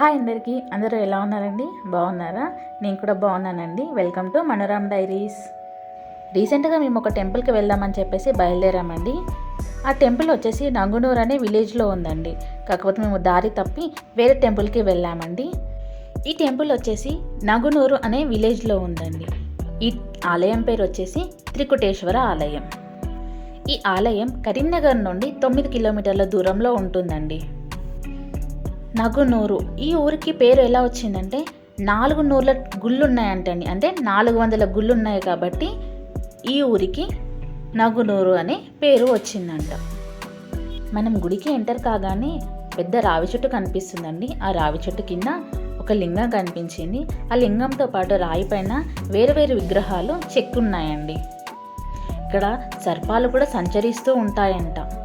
Hi అందరికీ. అందరూ ఎలా ఉన్నారండి? బాగున్నారా? నేను కూడా బాగున్నానండి. Welcome to Manoram Diaries. రీసెంట్గా మేము ఒక టెంపుల్కి వెళ్దామని చెప్పేసి బయలుదేరామండి. ఆ టెంపుల్ వచ్చేసి నంగునూర్ అనే విలేజ్లో ఉందండి. కాకపోతే మేము దారి తప్పి వేరే టెంపుల్కి వెళ్ళామండి. ఈ టెంపుల్ వచ్చేసి నగునూరు అనే విలేజ్లో ఉందండి. ఈ ఆలయం పేరు వచ్చేసి త్రికుటేశ్వర ఆలయం. ఈ ఆలయం కరీంనగర్ నుండి తొమ్మిది కిలోమీటర్ల దూరంలో ఉంటుందండి. నగునూరు ఈ ఊరికి పేరు ఎలా వచ్చిందంటే నాలుగు నూర్ల గుళ్ళు ఉన్నాయంటండి అంటే నాలుగు వందల గుళ్ళు ఉన్నాయి కాబట్టి ఈ ఊరికి నగునూరు అనే పేరు వచ్చిందంట. మనం గుడికి ఎంటర్ కాగానే పెద్ద రావి చెట్టు కనిపిస్తుందండి. ఆ రావి చెట్టు కింద ఒక లింగం కనిపించింది. ఆ లింగంతో పాటు రాయి పైన వేరు వేరు విగ్రహాలు చెక్కున్నాయండి. ఇక్కడ సర్పాలు కూడా సంచరిస్తూ ఉంటాయంట.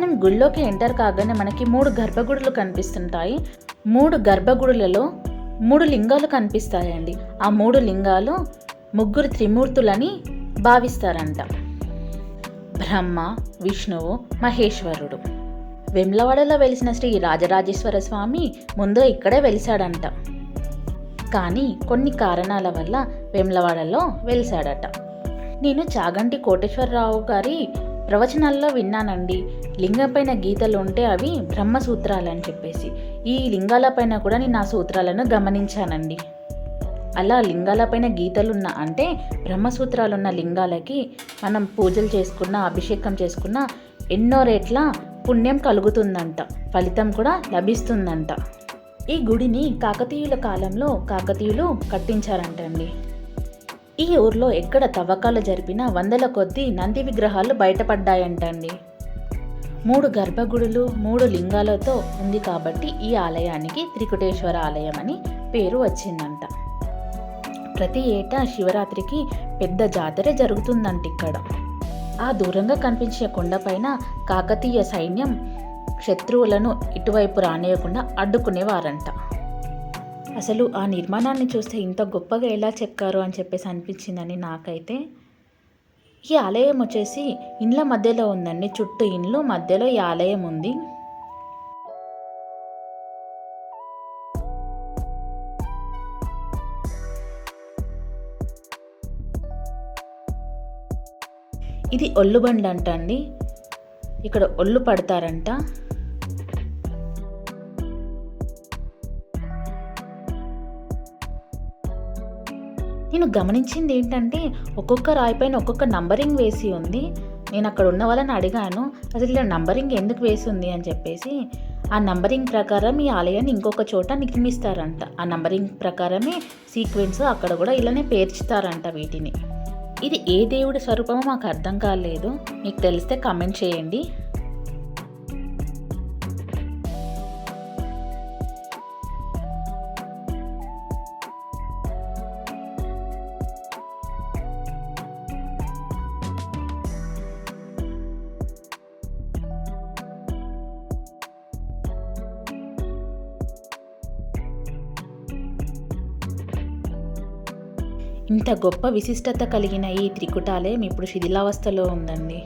మనం గుళ్ళోకి ఎంటర్ కాగానే మనకి మూడు గర్భగుడులు కనిపిస్తుంటాయి. మూడు గర్భగుడులలో మూడు లింగాలు కనిపిస్తాయండి. ఆ మూడు లింగాలు ముగ్గురు త్రిమూర్తులని భావిస్తారంట. బ్రహ్మ విష్ణువు మహేశ్వరుడు. వెమ్లవాడలో వెలిసిన శ్రీ రాజరాజేశ్వర స్వామి ముందు ఇక్కడే వెలిశాడంట. కానీ కొన్ని కారణాల వల్ల వెమ్లవాడలో వెలిశాడట. నేను చాగంటి కోటేశ్వరరావు గారి ప్రవచనాల్లో విన్నానండి. లింగంపైన గీతలు ఉంటే అవి బ్రహ్మసూత్రాలు అని చెప్పేసి. ఈ లింగాలపైన కూడా నేను ఆ సూత్రాలను గమనించానండి. అలా లింగాలపైన గీతలున్న అంటే బ్రహ్మసూత్రాలున్న లింగాలకి మనం పూజలు చేసుకున్న అభిషేకం చేసుకున్న ఎన్నో రేట్ల పుణ్యం కలుగుతుందంట. ఫలితం కూడా లభిస్తుందంట. ఈ గుడిని కాకతీయుల కాలంలో కాకతీయులు కట్టించారంటండి. ఈ ఊర్లో ఎక్కడ తవ్వకాలు జరిపినా వందల కొద్దీ నంది విగ్రహాలు బయటపడ్డాయంటండి. మూడు గర్భగుడులు మూడు లింగాలతో ఉంది కాబట్టి ఈ ఆలయానికి త్రికుటేశ్వర ఆలయం అని పేరు వచ్చిందంట. ప్రతి ఏటా శివరాత్రికి పెద్ద జాతర జరుగుతుందంట ఇక్కడ. ఆ దూరంగా కనిపించే కొండపైన కాకతీయ సైన్యం శత్రువులను ఇటువైపు రానియకుండా అడ్డుకునేవారంట. అసలు ఆ నిర్మాణాన్ని చూస్తే ఇంత గొప్పగా ఎలా చెక్కారు అని చెప్పేసి అనిపించిందని నాకైతే ఈ ఆలయం వచ్చేసి ఇండ్ల మధ్యలో ఉందండి. చుట్టూ ఇండ్లు మధ్యలో ఈ ఆలయం ఉంది. ఇది ఒళ్ళు బండి అంట అండి ఇక్కడ ఒళ్ళు పడతారంట. నేను గమనించింది ఏంటంటే ఒక్కొక్క రాయి పైన ఒక్కొక్క నంబరింగ్ వేసి ఉంది. నేను అక్కడ ఉన్న వాళ్ళని అడిగాను అసలు ఇలా నంబరింగ్ ఎందుకు వేసి ఉంది? అని చెప్పేసి ఆ నంబరింగ్ ప్రకారం ఈ ఆలయాన్ని ఇంకొక చోట నిర్మిస్తారంట. ఆ నంబరింగ్ ప్రకారమే సీక్వెన్స్ అక్కడ కూడా ఇలానే పేర్చుతారంట వీటిని. ఇది ఏ దేవుడి స్వరూపమో మాకు అర్థం కాలేదు. మీకు తెలిస్తే కమెంట్ చేయండి. ఇంత గొప్ప విశిష్టత కలిగిన ఈ త్రికుటాలయం ఇప్పుడు శిథిలావస్థలో ఉందండి.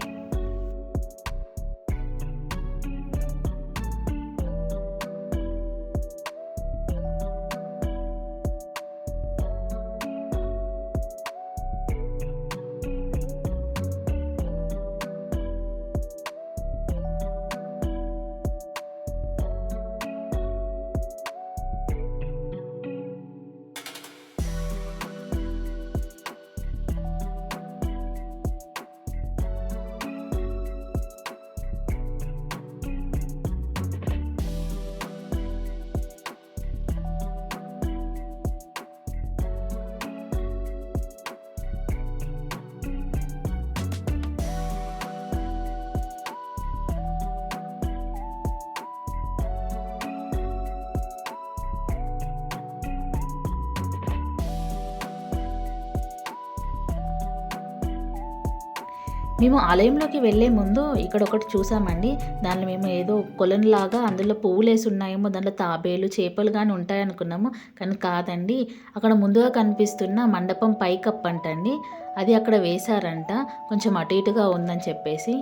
మేము ఆలయంలోకి వెళ్ళే ముందు ఇక్కడ ఒకటి చూసామండి. దానిలో మేము ఏదో కొలనులాగా అందులో పువ్వులు వేసి ఉన్నాయేమో దాంట్లో తాబేలు చేపలు కానీ ఉంటాయనుకున్నాము. కానీ కాదండి అక్కడ ముందుగా కనిపిస్తున్న మండపం పైకప్పు అంటండి అది అక్కడ వేశారంట. కొంచెం అటు ఇటుగా ఉందని చెప్పేసి.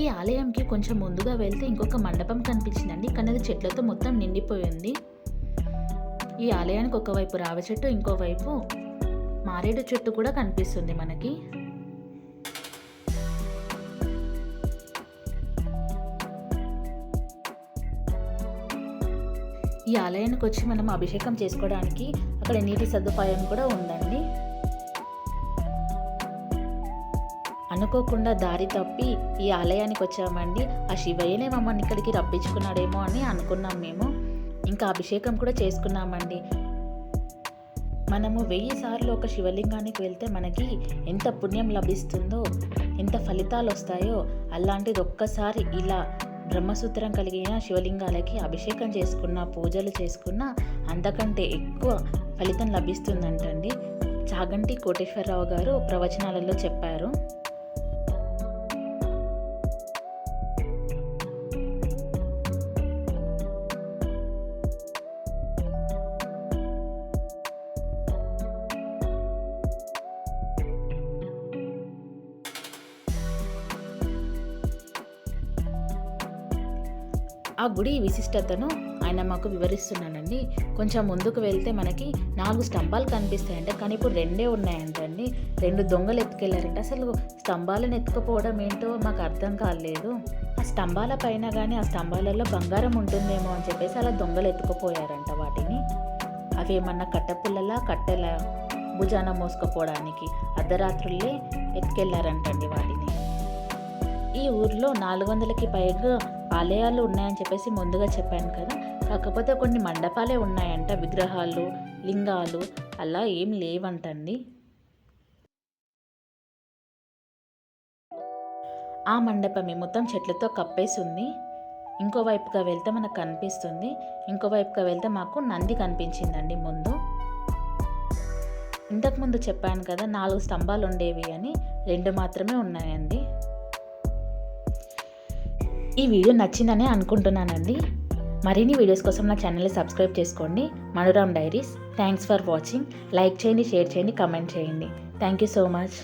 ఈ ఆలయంకి కొంచెం ముందుగా వెళ్తే ఇంకొక మండపం కనిపించిందండి. కానీ అది చెట్లతో మొత్తం నిండిపోయింది ఈ ఆలయానికి ఒకవైపు రావి చెట్టు ఇంకోవైపు మారేడు చెట్టు కూడా కనిపిస్తుంది మనకి. ఈ ఆలయానికి వచ్చి మనం అభిషేకం చేసుకోవడానికి అక్కడ నీటి సదుపాయం కూడా ఉందండి. అనుకోకుండా దారి తప్పి ఈ ఆలయానికి వచ్చామండి. ఆ శివయ్యనే మమ్మల్ని ఇక్కడికి రప్పించుకున్నాడేమో అని అనుకున్నాం మేము. ఇంకా అభిషేకం కూడా చేసుకున్నామండి. మనము వెయ్యి సార్లు ఒక శివలింగానికి వెళ్తే మనకి ఎంత పుణ్యం లభిస్తుందో ఎంత ఫలితాలు వస్తాయో అలాంటిది ఒక్కసారి ఇలా బ్రహ్మసూత్రం కలిగిన శివలింగాలకి అభిషేకం చేసుకున్న పూజలు చేసుకున్న అంతకంటే ఎక్కువ ఫలితం లభిస్తుందంటండి. చాగంటి కోటేశ్వరరావు గారు ప్రవచనాలలో చెప్పారు. ఆ గుడి విశిష్టతను ఆయన మాకు వివరిస్తున్నానండి కొంచెం ముందుకు వెళ్తే మనకి నాలుగు స్తంభాలు కనిపిస్తాయంట. కానీ ఇప్పుడు రెండే ఉన్నాయంటండి. రెండు దొంగలు ఎత్తుకెళ్ళారంట అసలు స్తంభాలను ఎత్తుకుపోవడం ఏంటో మాకు అర్థం కాలేదు. ఆ స్తంభాల పైన కానీ ఆ స్తంభాలలో బంగారం ఉంటుందేమో అని చెప్పేసి అలా దొంగలు ఎత్తుకుపోయారంట వాటిని. అవి ఏమన్నా కట్టపుల్లలా కట్టెల భుజాన మోసుకుపోవడానికి అర్ధరాత్రులే ఎత్తుకెళ్ళారంటండి వాటిని. ఈ ఊర్లో నాలుగు వందలకి పైగా ఆలయాలు ఉన్నాయని చెప్పేసి ముందుగా చెప్పాను కదా. కాకపోతే కొన్ని మండపాలే ఉన్నాయంట విగ్రహాలు లింగాలు అలా ఏం లేవంటండి. ఆ మండపమే మొత్తం చెట్లతో కప్పేసి ఉంది ఇంకో వైపుగా వెళ్తే మనకు కనిపిస్తుంది. ఇంకో వైపుగా వెళ్తే మాకు నంది కనిపించిందండి ముందు. ఇంతకుముందు చెప్పాను కదా నాలుగు స్తంభాలు ఉండేవి అని. రెండు మాత్రమే ఉన్నాయండి. ఈ వీడియో నచ్చిందని అనుకుంటున్నానండి. మరిన్ని వీడియోస్ కోసం నా ఛానల్ని సబ్స్క్రైబ్ చేసుకోండి. Manuram Diaries. Thanks for watching like చేయండి షేర్ చేయండి కమెంట్ చేయండి. Thank you so much